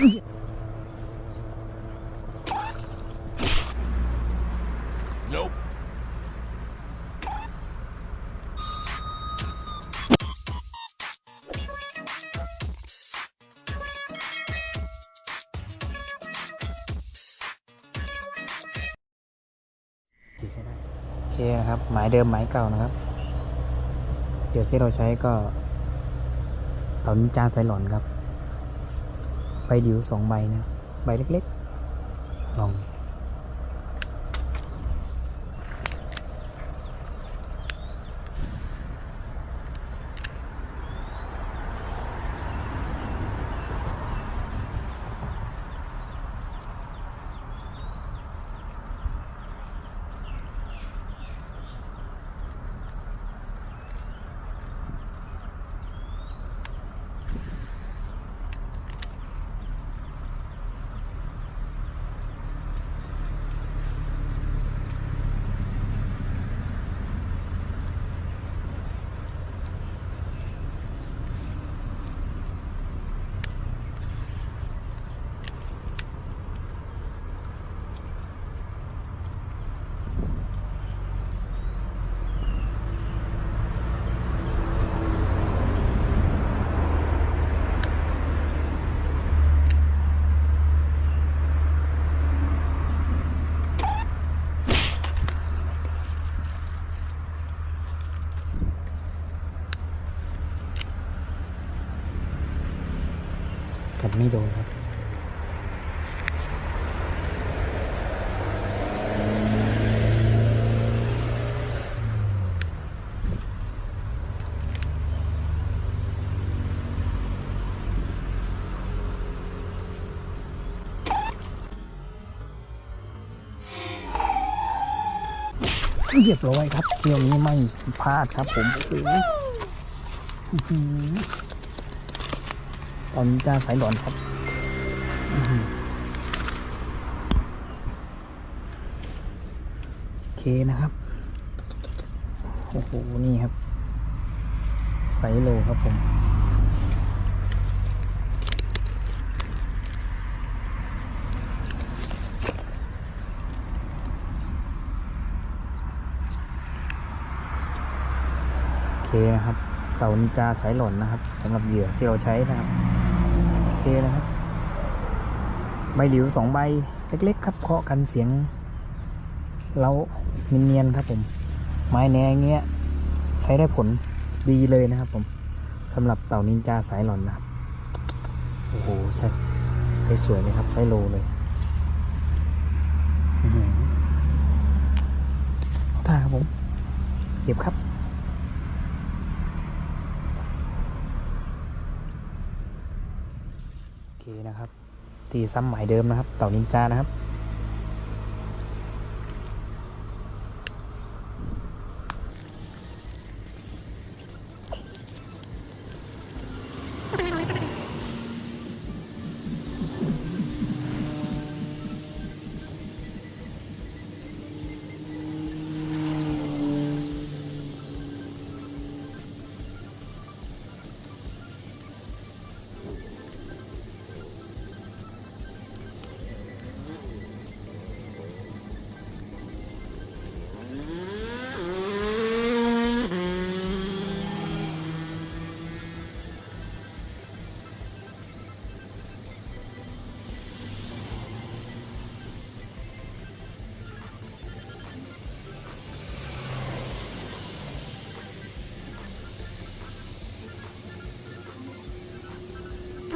Nope. โอเคนะครับ หมายเดิมหมายเก่านะครับ เดี๋ยวที่เราใช้ก็ต่านินจาไซหลอนครับ ใบดิวสองใบนะ ใบเล็กๆ ลอง กันไม่โดนครับเรียบร้อยครับเที่ยวนี้ไม่พลาดครับผมโอ้โห ตอนนี้จ้าสายหลอนครับโอเคนะครับ โอ้โห นี่ครับไซโลครับผม โอเคนะครับ เต่านินจาสายหล่นนะครับสำหรับเหยื่อที่เราใช้นะครับ เคนะครับ ใบหลิวสองใบเล็กๆ ครับเคาะกันเสียงเราเนียนๆครับผม ไม้แนงเงี้ย ใช้ได้ผลดีเลยนะครับผมสำหรับเต่านินจาสายหล่อนนะครับ โอ้โหใช่ใช้สวยเลยครับ ใช้โลเลยอื้อหือเอาท่าครับผม เก็บครับ โอเคนะครับ ตีซ้ำหมายเดิมนะครับ เต่านินจานะครับ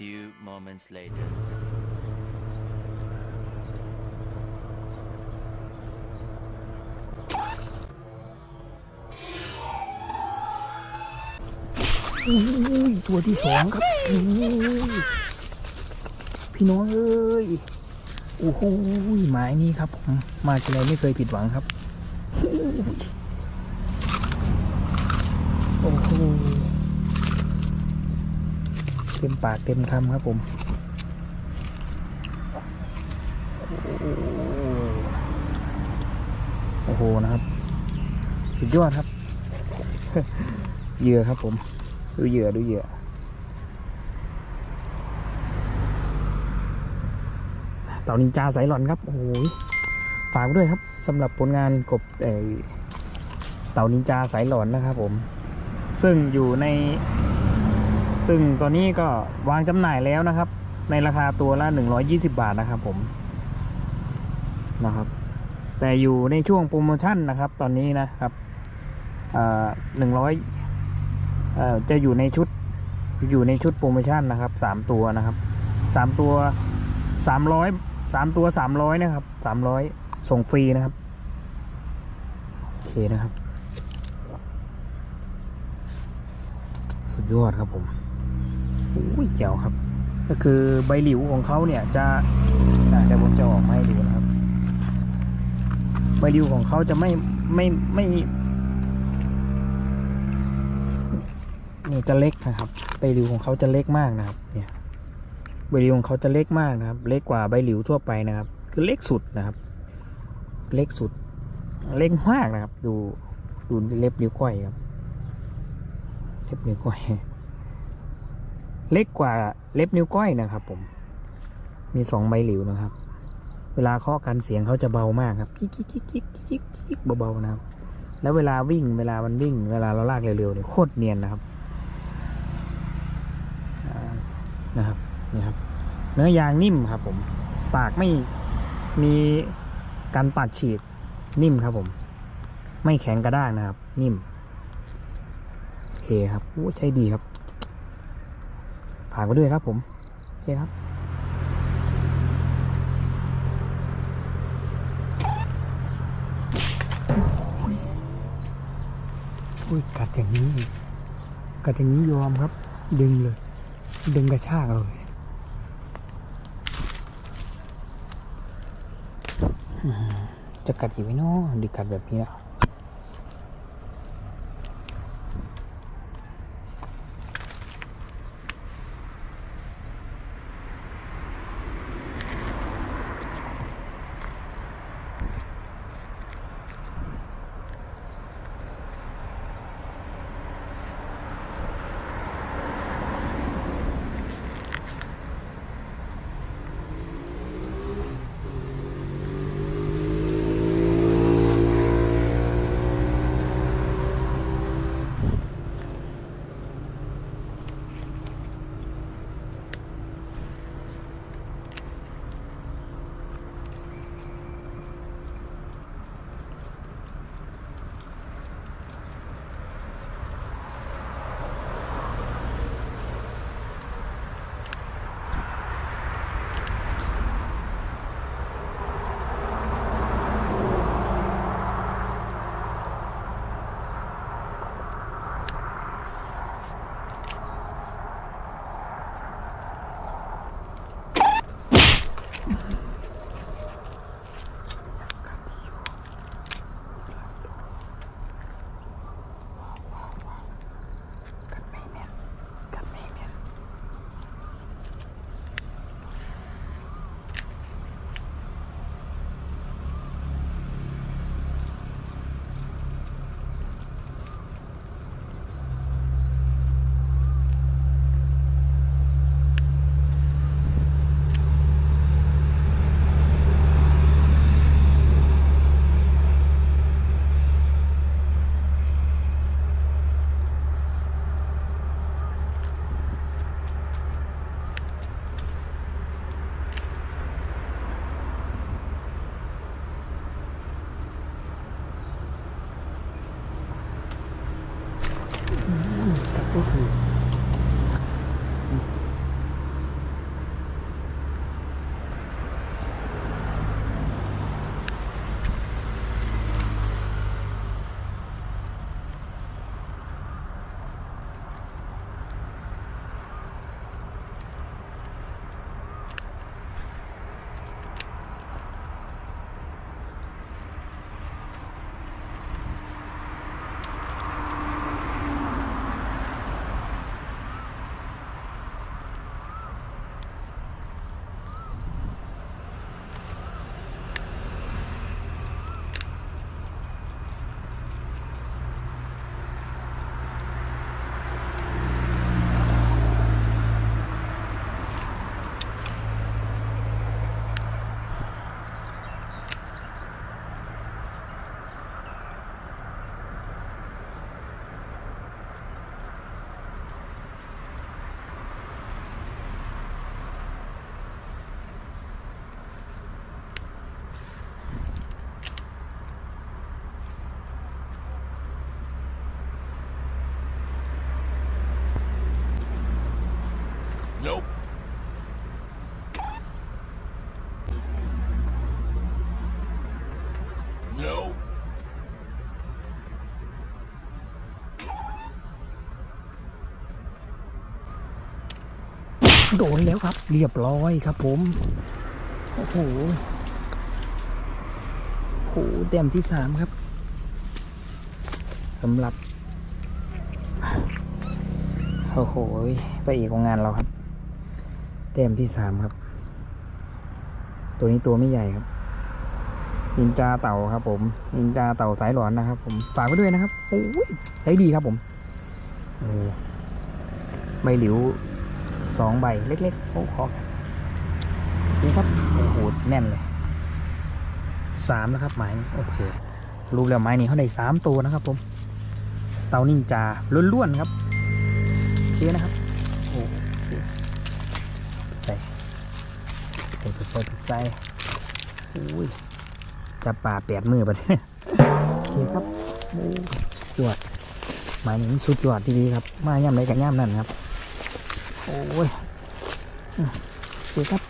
few moments later. อุ้ยตัวที่สองครับอุ้ยพี่น้องเอ้ยโอ้โหหมายนี้ครับผมมาทีไรไม่เคยผิดหวังครับโอ้โห เต็มปากเต็มคำครับผมโอ้โหนะครับ สุดยอดครับ เหยื่อครับผม ดูเหยื่อดูเหยื่อเต่านินจาสายหลอนครับ โอ้โหฝากด้วยครับสำหรับผลงานกบเอ่เต่านินจาสายหลอนนะครับผม ซึ่งอยู่ใน ซึ่งตอนนี้ก็วางจำหน่ายแล้วนะครับ ในราคาตัวละ 120 บาทนะครับผมนะครับ แต่อยู่ในช่วงโปรโมชั่นนะครับ ตอนนี้นะครับหนึ่งร้อยจะอยู่ในชุดอยู่ในชุดโปรโมชั่นนะครับสามตัวนะครับสามตัวสามร้อยสามตัวสามร้อยนะครับสามร้อยส่งฟรีนะครับโอเคนะครับ สุดยอดครับผม อุ้ยเจ๋วครับ ก็คือใบหลิวของเขาเนี่ยจะเดี๋ยวผมจะออกมาให้ดูนะครับ ใบริวของเขาจะไม่ไม่ไม่นี่จะเล็กนะครับ ใบริวของเขาจะเล็กมากนะครับ เนี่ย ใบริวของเขาจะเล็กมากนะครับ เล็กกว่าใบหลิวทั่วไปนะครับ คือเล็กสุดนะครับ เล็กสุด เล็กมากนะครับ ดูดูเล็บนิ้วก้อยครับ เล็บนิ้วก้อย เล็กกว่าเล็บนิ้วก้อยนะครับ ผม มีสองใบหลิวนะครับ เวลาเคาะกันเสียงเขาจะเบามากครับกิ๊กกิ๊กกิ๊กกิ๊กกิ๊กกิ๊กเบาๆนะครับ แล้วเวลาวิ่งเวลามันวิ่ง เวลาเราลากเร็วๆเนี่ยโคตรเนียนนะครับนะครับนี่ครับ เนื้อยางนิ่มครับ ผม ปากไม่มีการปาดฉีกนิ่มครับ ผม ไม่แข็งกระด้างนะครับ นิ่มโอเคครับโอ้ใช้ดีครับ ผ่านไปด้วยครับผมโอเคครับอุ้ยกัดอย่างนี้กัดอย่างนี้ยอมครับ ดึงเลย ดึงกระชากเลยจะกัดอีกไหมเนาะดีกัดแบบนี้แล้ โดนแล้วครับ เรียบร้อยครับผม โอ้โหโอ้โหเต็มที่สามครับสำหรับ โอ้โหไปอีกของงานเราครับ เต็มที่สามครับ ตัวนี้ตัวไม่ใหญ่ครับ นินจาเต่าครับ ผม นินจาเต่าสายหลอนนะครับ ผม ฝากไว้ด้วยนะครับ โอ้ยใช้ดีครับผมโอ้ใบหลิว สองใบเล็กๆโอ้ขอนี่ครับโอ้โหแน่นเลยสามนะครับไม้โอเครูปแล้วไม้นี้เขาได้สามตัวนะครับ ผม เตานินจาล้วนๆครับโอเคนะครับโอ้โหใส่ใส่ใส่ใส่โอ้ยจะป่าแปดมือไปเนี่ยโอเคครับโอ้ยอดหมายถึงสุดยอดทีดีครับ มาย่ำไรกันย่ำนั่นครับ โอ้ยอืมโอเคครับ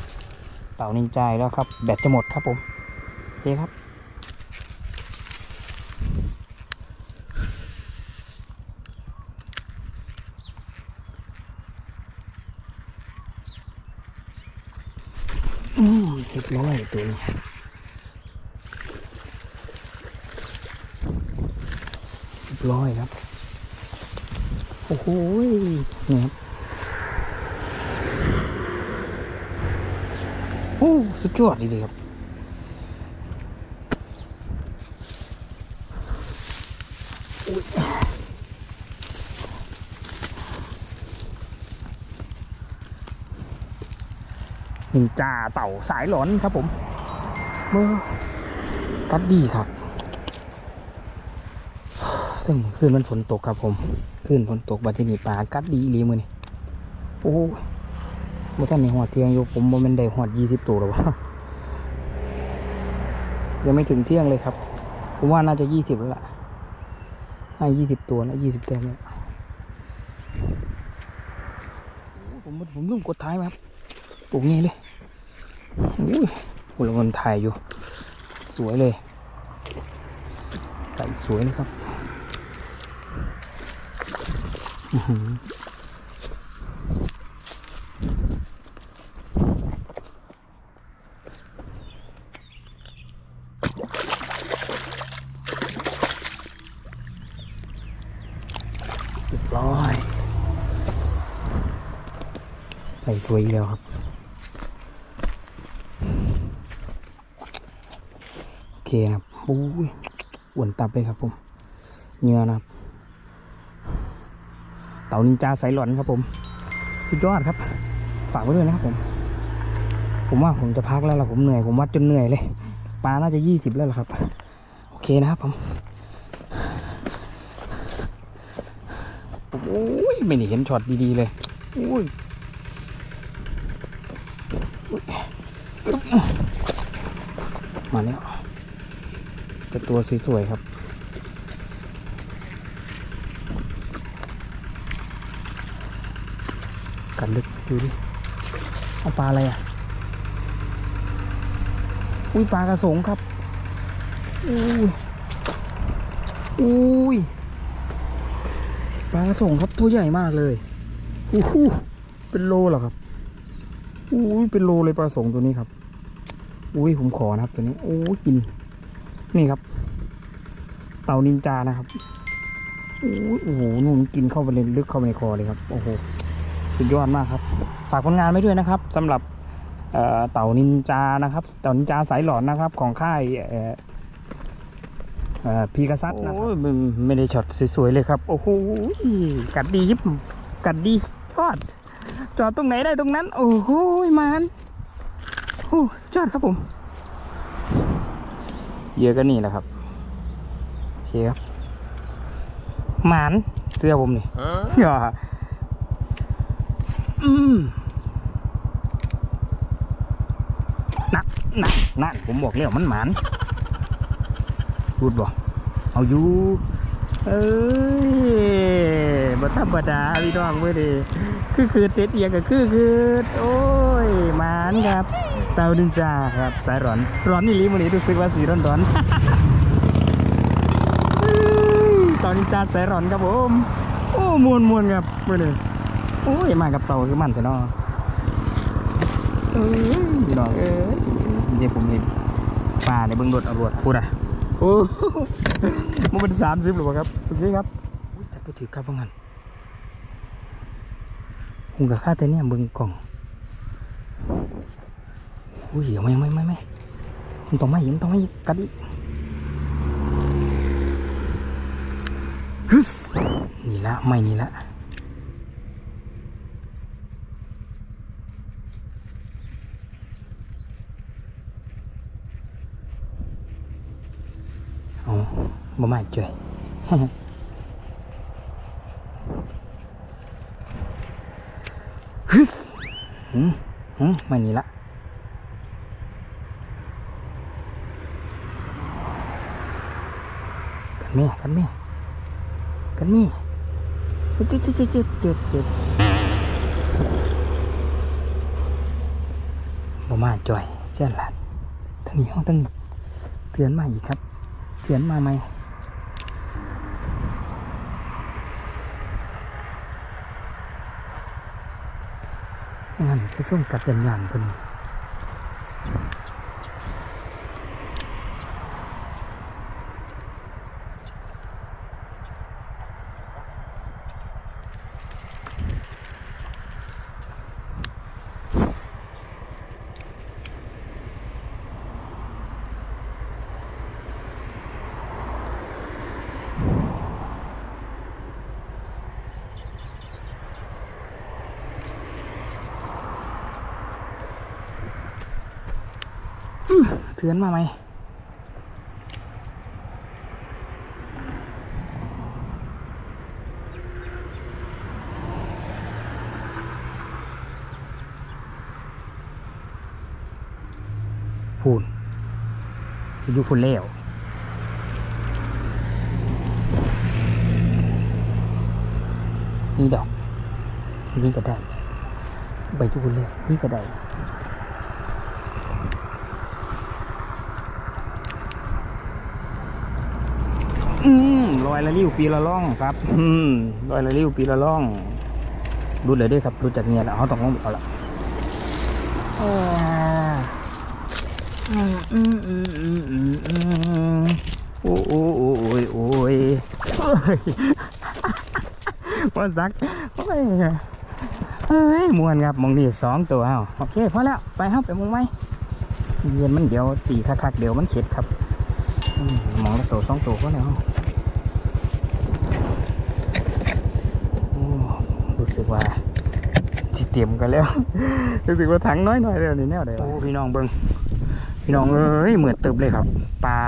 เต่านินจายแล้วครับ แบตจะหมดครับผมโอเคครับ อืมเรียบร้อยตัวนี้เรียบร้อยครับ โอ้โหนี่ครับ โอ้ สุดยอดดีเลยครับนินจาเต่าสายหลอนครับผมเมื่อกัดดีครับซึ่งคืนมันฝนตกครับผมคืนฝนตกบัดทีนี้ปลากัดดีอีหลีมือนี่โอ้ บ่ท่านในหอดเที่ยงอยู่ผมบ่แมันได้หอดยี่สิบตัวหรอวะยังไม่ถึงเที่ยงเลยครับ ผมว่าน่าจะยี่สิบแล้วล่ะน่ายี่สิบตัวนะยี่สิบตัวแล้วผมผมลืมกดท้ายมาครับปลูกงี้เลยอุ้ยคนละคนถ่ายอยู่ สวยเลยใส่สวยเลยครับอือหือเรียบร้อย ใส่ส วยอีกแล้วครับโอเคครับโอ้ยอ้วนตับเลยครับผมเนื้อนะครับ เต่านินจาสายหลอนครับผมสุดยอดครับ ฝากไว้ด้วยนะครับผม ผมว่าผมจะพักแล้วล่ะผมเหนื่อยผมวัดจนเหนื่อยเลยปลาน่าจะยี่สิบแล้วล่ะครับ โอเคนะครับผมโอ้ยไม่ได้เห็นช็อตดีๆเลยโอ้ย มาแล้วแต่ตัวสวยๆครับ กันลึกดูดิเอาปลาอะไรอะ อุ้ยปลากระสงครับ อุ้ย อุ้ย ปลากระสงครับตัวใหญ่มากเลยอู้หูเป็นโลเหรอครับ อุ้ยเป็นโลเลยปลากระสงตัวนี้ครับ อุ้ยผมขอนะครับตัวนี้โอ้ยกิน นี่ครับ เต่านินจานะครับอุ้ยโอ้โหนู่นกินเข้าไปเลยลึกเข้าไปในคอเลยครับ โอ้โห สุดยอดมากครับ ฝากผลงานไว้ด้วยนะครับสำหรับเอ่อเต่านินจานะครับ เต่านินจาสายหลอนนะครับ ของค่ายเอ่อเอ่อพีกาซัตนะครับไม่ไม่ได้ช็อตสวยๆเลยครับ โอ้โห กัดดียิบกัดดีทอด จอดตรงไหนได้ตรงนั้น โอ้โหมัน โอ้ยอดครับผมเหยอะก็นี่แหละครับโอเคครับ หมานเสื้อผมนี่อย่าอืมนักนักนักผมบอกแล้วมันหมานพูดบ่เอาอยู่ เอ้ยบัธรรมดาพี่น้องเว้ยดิคือคือเต็ดเอียงก็คือคือ โอ้ยหมานครับ เตาดินจาครับสายร้อน ร้อนนี่ลีมันนี้รู้สึกว่าสีร้อนร้อนเตาดินจาสายร้อนครับผมโอ้มวนมวนครับเมื่อนี้โอ้ยมากับเตาคือมันแต่นอเอ้ยพี่น้องเอ้ยเดี๋ยวผมเห็นป่าในเบื้องรถเอารวดพูดอะโอ้มันเป็นสามสิบหรือเปล่าครับตรงนี้ครับอุ๊ยจับไปถือกลับว่างั้นหุงกับข้าแต่เนี่ยเบิ่งกล่อง อุ้ยยัไม่ไม่ไม่ไม่มันต้องไม่มันต้องไม่กัดอีกฮึสนี่ละไม่นี่ละอ๋อบ่ไม่จ่อยฮึสอืมอืมไม่นี่ละ มี่กันมี่กันมี่จุดจุดจุดจุดจุดจุดบ่มาจ่อยเช่นหลัดทั้งนี้ห้องทั้งเตือนมาอีกครับ เตือนมาไหมงั้นจะส่งกับยันยันคนนี้ เตือนมาไหมพูนอยู่พูนแล้วนี่ดอกนี่ก็ได้ ใบจุกุลแล้วนี่ก็ได้ อืมลอยละริ้วปีละล่องครับ อืมลอยละริ้วปีละล่องรุดเลยด้วยครับรุดจากเงียแล้วเขาต้องลงเอาละอ่าอืมอืมอืมอืมอืมอืมโอ้โอ้โอ้โอ้ยโอ้ยโอ้ยมันสักโอ้ยเฮ้ยมวนครับมองนี่สองตัวเฮาโอเคพอแล้วไปเฮาไปมองไหมเย็นมันเดี๋ยวตีคักๆเดี๋ยวมันเข็ดครับอืมมองแล้วตัวสองตัวก็แล้ว โอ้รู้ สึกว่าจิเตรียมกันแล้ว รู้สึกว่าถังน้อยหน่อยแล้วนี่แนวใดโอ้พี่น้องเบิ้งพี่น้องเอ้ยเหมือนเติบเลยครับปลา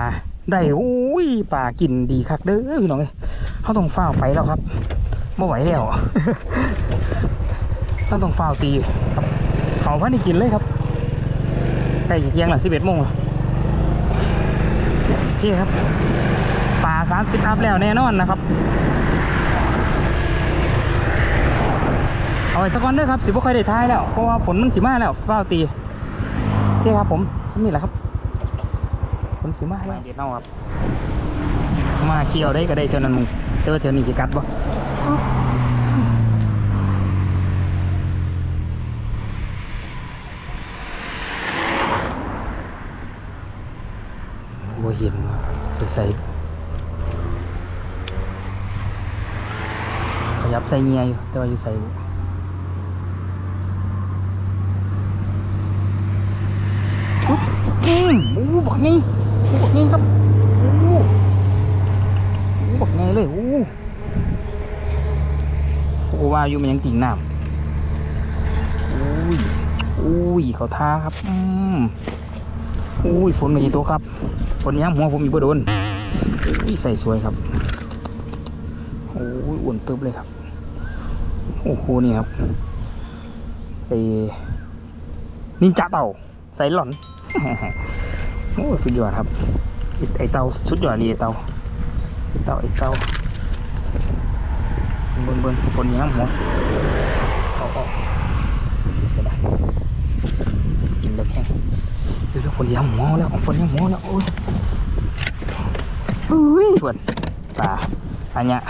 ได้โอ้ยปลากินดีคักเด้อพี่น้องเอ้ยเขาต้องฝ้าวไปแล้วครับไม่ไหวแล้วเขาต้องฝ้าวตีครับเขาพันได้กินเลยครับใกล้จะเที่ยงแล้วสิบเอ็ดโมงแล้วโอเคครับปลาสามสิบอัพแล้วแน่นอนนะครับ เอาไว้สักวันเด้อครับสิบ่ค่อยได้ท้ายแล้วเพราะว่าฝนมันสิมาแล้วฟ้าวตีโอเคครับผมนี่แหละครับฝนสิมาแล้วเดี๋ยวเอาครับ มาเที่ยวได้ก็ได้เท่านั้นมึงเจอเท่านี้สิกัดบ่บ่เห็นว่าไปใส่ขยับใส่เงียอยู่แต่ว่าอยู่ใส่ อุ๊บอืมโอ้บักไงโอ้บักไงครับโอ้โอ้บักไงเลยโอ้โอ้ว่าอยู่มันยังติ่งน้ำอุ้ยอุ้ยเขาท่าครับอืมอุ้ยฝนมาอีกตัวครับฝนยังหัวผมอีกบ่โดนอุ้ยใส่สวยครับโอ้ยอ้วนตึบเลยครับโอ้โหนี่ครับไอ้นินจาเต่าใส่หล่อน โอ้สุดยอดครับไอ้ไอเต่าสุดยอดเลยไอ้เต่าไอ้เต่าไอ้เต่าเบิ้งเบิ้งคนนี้ครับหัวเอาเอาเสียดายกินเล็กแห้งเดี๋ยวๆคนนี้หัวแล้วคนนี้หัวแล้วโอ้ยอุ้ยส่วนป่าอันเนี้ย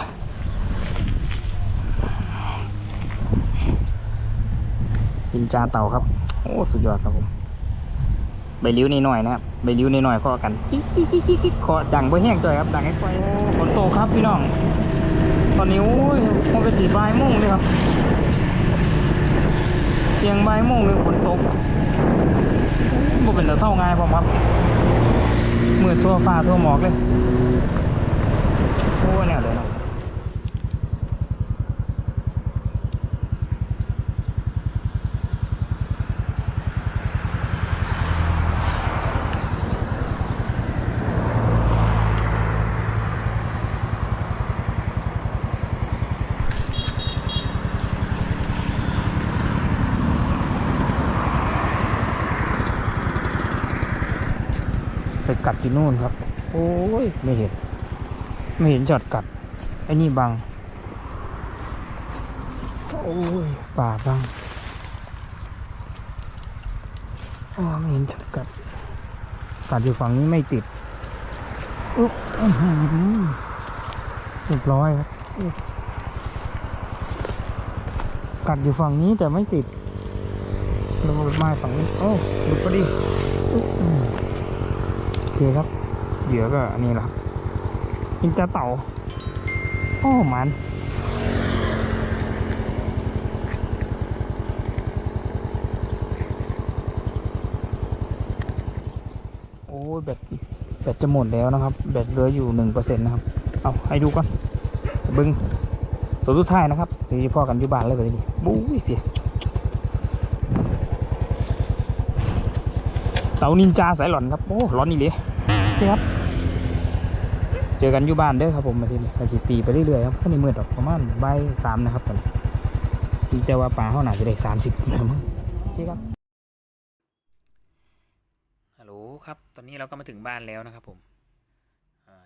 อนินจาเต่าครับ โอ้ สุดยอดครับผม ใบลิ้วนิดหน่อยนะครับใบลิ้วนิดหน่อยข้อกันจิ๊กจิ๊กจิ๊กจิ๊กจิ๊กขอดังไปแห้งจ่อยครับ ดังให้ไฟโอ้ฝนตกครับพี่น้อง ตอนนี้โอ้ยมันก็สีบ่ายโมงเลยครับเสียงใบ่ายโมงเลยฝนตกบ่เป็นแต่เศร้าง่ายผมครับมืดทั่วฟ้าทั่วหมอกเลยโอ้แนวเลยเนาะ กัดที่นู่นครับ โอ้ยไม่เห็น ไม่เห็นจอดกัดไอ้นี่บัง โอ้ยป่าบังอ๋อไม่เห็นจอดกัด กัดอยู่ฝั่งนี้ไม่ติดอุ๊บอื้อหือเรียบร้อยครับอุ๊ยกัดอยู่ฝั่งนี้แต่ไม่ติดระเบิดมาฝั่งนี้โอ้หลุดพอดีอุ๊บอืมโอเคครับ เหยื่อก็อันนี้แหละครับกินจะเต่าโอ้มันโอ้ยแบตแบตจะหมดแล้วนะครับ แบตเหลืออยู่หนึ่งเปอร์เซ็นต์นะครับ เอาให้ดูก่อนบึงตัวสุดท้ายนะครับเดี๋ยวพ่อกันอยู่บ้านเลยเลยนี่บู๊เพียเต่านินจาสายหล่อนครับ โอ้ร้อนนี่เลย ครับ เจอกันอยู่บ้านเด้อครับผมมาทีนี้ก็สิตีไปเรื่อยๆครับก็ในมือดอกประมาณใบสามนะครับตอนนี้แต่ว่าปลาเขาหนาจะได้สามสิบนะมั้งโอเครับฮัลโหลครับ ตอนนี้เราก็มาถึงบ้านแล้วนะครับผม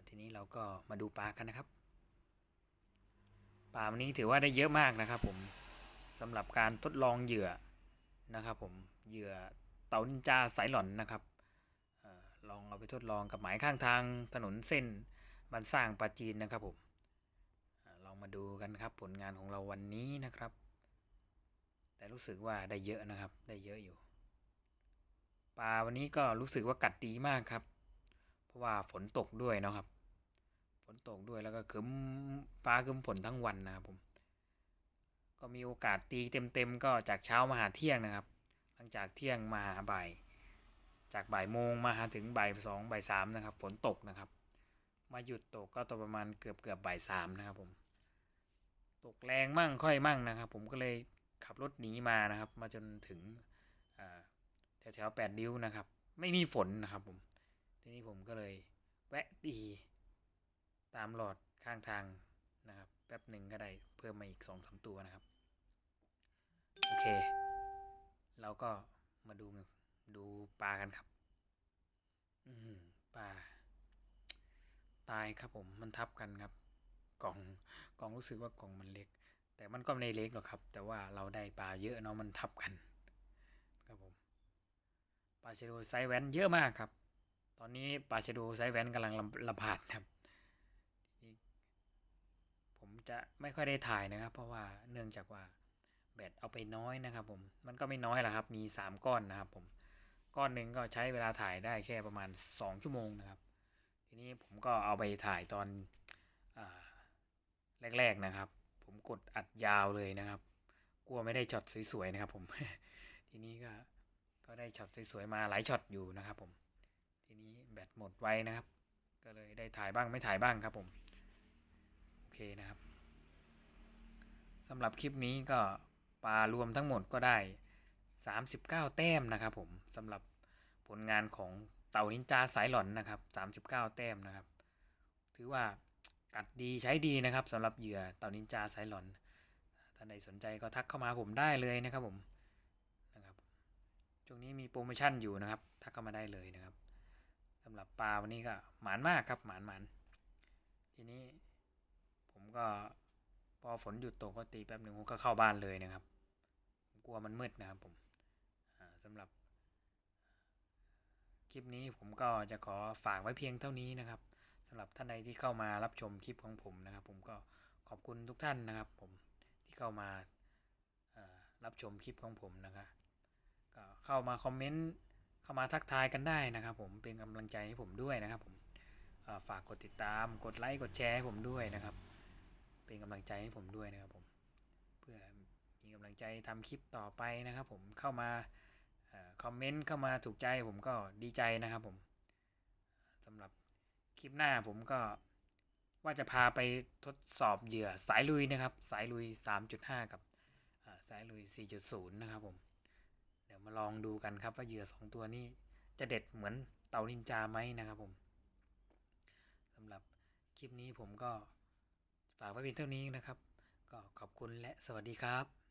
ทีนี้เราก็มาดูปลากันนะครับปลาวันนี้ถือว่าได้เยอะมากนะครับ ผมสำหรับการทดลองเหยื่อนะครับ ผมเหยื่อเต่านินจาสายหล่อนนะครับ ลองเอาไปทดลองกับหมายข้างทางถนนเส้นบ้านสร้างปาจีนนะครับผมลองมาดูกันครับผลงานของเราวันนี้นะครับ แต่รู้สึกว่าได้เยอะนะครับ ได้เยอะอยู่ปลาวันนี้ก็รู้สึกว่ากัดดีมากครับ เพราะว่าฝนตกด้วยเนาะครับ ฝนตกด้วยแล้วก็คืมฟ้าคืมฝนทั้งวันนะครับผม ก็มีโอกาสตีเต็มๆก็จากเช้ามาหาเที่ยงนะครับ หลังจากเที่ยงมาหาบ่าย จากบ่ายโมงมาถึงบ่ายสองบ่ายสามนะครับ ฝนตกนะครับ มาหยุดตกก็ตอประมาณเกือบเกือบบ่ายสามนะครับ ผม ตกแรงมั่งค่อยมั่งนะครับ ผมก็เลยขับรถหนีมานะครับ มาจนถึงแถวแถวแปดริ้วนะครับ ไม่มีฝนนะครับ ผม ทีนี้ผมก็เลยแวะดีตามหลอดข้างทางนะครับ แป๊บหนึ่งก็ได้เพิ่มมาอีกสองสามตัวนะครับ โอเค เราก็มาดู ดูปลากันครับ อืมปลา ตายครับผม มันทับกันครับ กล่อง กล่องรู้สึกว่ากล่องมันเล็ก แต่มันก็ไม่ได้เล็กหรอกครับ แต่ว่าเราได้ปลาเยอะเนาะ มันทับกัน ครับผม ปลาชะโดไซแวนเยอะมากครับ ตอนนี้ปลาชะโดไซแวนกำลังระบาดครับ ผมจะไม่ค่อยได้ถ่ายนะครับ เพราะว่าเนื่องจากว่าแบตเอาไปน้อยนะครับผม มันก็ไม่น้อยหรอกครับ มีสามก้อนนะครับผม ก้อนหนึ่งก็ใช้เวลาถ่ายได้แค่ประมาณสองชั่วโมงนะครับ ทีนี้ผมก็เอาไปถ่ายตอนอแรก ๆนะครับ ผมกดอัดยาวเลยนะครับ กลัวไม่ได้ช็อตสวยๆนะครับ ผม ทีนี้ก็ก็ได้ช็อตสวยๆมาหลายช็อตอยู่นะครับผม ทีนี้แบตหมดไว้นะครับ ก็เลยได้ถ่ายบ้างไม่ถ่ายบ้างครับผม โอเคนะครับสำหรับคลิปนี้ก็ปลารวมทั้งหมดก็ได้ 39 แต้มนะครับผมสำหรับผลงานของเต่านินจาสายหล่อนนะครับ 39 แต้มนะครับ ถือว่ากัดดีใช้ดีนะครับสำหรับเหยื่อเต่านินจาสายหล่อนท่านใดสนใจก็ทักเข้ามาผมได้เลยนะครับผมนะครับช่วงนี้มีโปรโมชั่นอยู่นะครับ ทักเข้ามาได้เลยนะครับสำหรับปลาวันนี้ก็หมานมากครับหมานหมานทีนี้ผมก็พอฝนหยุดตกก็ตีแป๊บหนึ่งผมก็เข้าบ้านเลยนะครับ ผมกลัวมันมืดนะครับผม สำหรับ คลิปนี้ผมก็จะขอฝากไว้เพียงเท่านี้นะครับสำหรับท่านใดที่เข้ามารับชมคลิปของผมนะครับ ผมก็ขอบคุณทุกท่านนะครับ ผมที่เข้ามารับชมคลิปของผมนะครับก็เข้ามาคอมเมนต์เข้ามาทักทายกันได้นะครับ ผมเป็นกำลังใจให้ผมด้วยนะครับ ผมาฝากกดติดตามกดไลค์กดแชร์ให้ผมด้วยนะครับ เป็นกำลังใจให้ผมด้วยนะครับผมเพื่อมีกำลังใจทำคลิปต่อไปนะครับ ผมเข้ามา คอมเมนต์เข้ามาถูกใจผมก็ดีใจนะครับผมสำหรับคลิปหน้าผมก็ว่าจะพาไปทดสอบเหยื่อสายลุยนะครับ สายลุย 3.5 กับอ่าสายลุย 4.0 นะครับผม เดี๋ยวมาลองดูกันครับว่าเหยื่อสองตัวนี้จะเด็ดเหมือนเต่านินจาไหมนะครับผมสำหรับคลิปนี้ผมก็ฝากไว้เพียงเท่านี้นะครับ ก็ขอบคุณและสวัสดีครับ